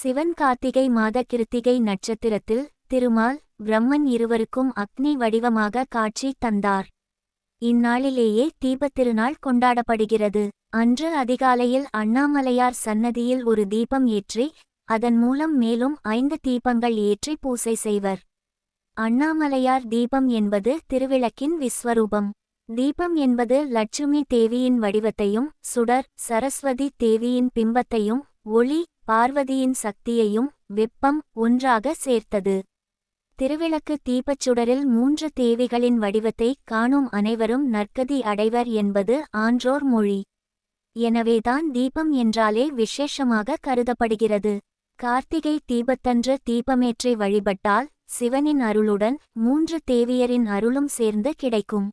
சிவன் கார்த்திகை மாத கிருத்திகை நட்சத்திரத்தில் திருமால் பிரம்மன் இருவருக்கும் அக்னி வடிவமாக காட்சி தந்தார். இந்நாளிலேயே தீபத்திருநாள் கொண்டாடப்படுகிறது. அன்று அதிகாலையில் அண்ணாமலையார் சன்னதியில் ஒரு தீபம் ஏற்றி அதன் மூலம் மேலும் ஐந்து தீபங்கள் ஏற்றி பூசை செய்வர். அண்ணாமலையார் தீபம் என்பது திருவிளக்கின் விஸ்வரூபம். தீபம் என்பது லட்சுமி தேவியின் வடிவத்தையும் சுடர் சரஸ்வதி தேவியின் பிம்பத்தையும் ஒளி பார்வதியின் சக்தியையும் வெப்பம் ஒன்றாக சேர்த்தது. திருவிளக்கு தீபச் சுடரில் மூன்று தேவிகளின் வடிவத்தை காணும் அனைவரும் நற்கதி அடைவர் என்பது ஆன்றோர் மொழி. எனவேதான் தீபம் என்றாலே விசேஷமாக கருதப்படுகிறது. கார்த்திகை தீபத்தன்று தீபமேற்றி வழிபட்டால் சிவனின் அருளுடன் மூன்று தேவியரின் அருளும் சேர்ந்து கிடைக்கும்.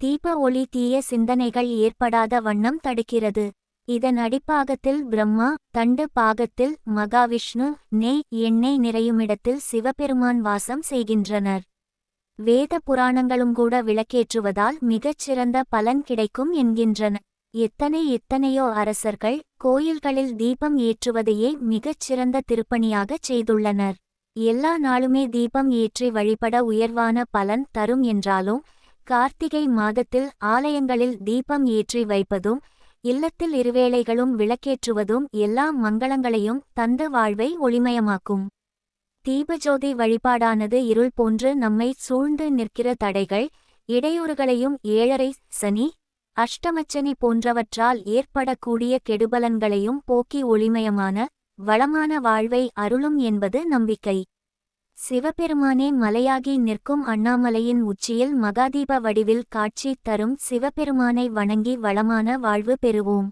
தீப ஒளி தீய சிந்தனைகள் ஏற்படாத வண்ணம் தடுக்கிறது. இதன் அடிப்பாகத்தில் பிரம்மா தண்டு பாகத்தில் மகாவிஷ்ணு நெய் எண்ணெய் நிறையுமிடத்தில் சிவபெருமான் வாசம் செய்கின்றனர். வேத புராணங்களும் கூட விளக்கேற்றுவதால் மிகச் சிறந்த பலன் கிடைக்கும் என்கின்றன. எத்தனை எத்தனையோ அரசர்கள் கோயில்களில் தீபம் ஏற்றுவதையே மிகச் சிறந்த திருப்பணியாகச் செய்துள்ளனர். எல்லா நாளுமே தீபம் ஏற்றி வழிபட உயர்வான பலன் தரும் என்றாலும் கார்த்திகை மாதத்தில் ஆலயங்களில் தீபம் ஏற்றி வைப்பதும் இல்லத்தில் இருவேளைகளும் விளக்கேற்றுவதும் எல்லா மங்களங்களையும் தந்த வாழ்வை ஒளிமயமாக்கும். தீபஜோதி வழிபாடானது இருள் போன்று நம்மை சூழ்ந்து நிற்கிற தடைகள் இடையூறுகளையும் ஏழரை சனி அஷ்டமச்சனி போன்றவற்றால் ஏற்படக்கூடிய கெடுபலன்களையும் போக்கி ஒளிமயமான வளமான வாழ்வை அருளும் என்பது நம்பிக்கை. சிவபெருமானே மலையாகி நிற்கும் அண்ணாமலையின் உச்சியில் மகாதீப வடிவில் காட்சி தரும் சிவபெருமானை வணங்கி வளமான வாழ்வு பெறுவோம்.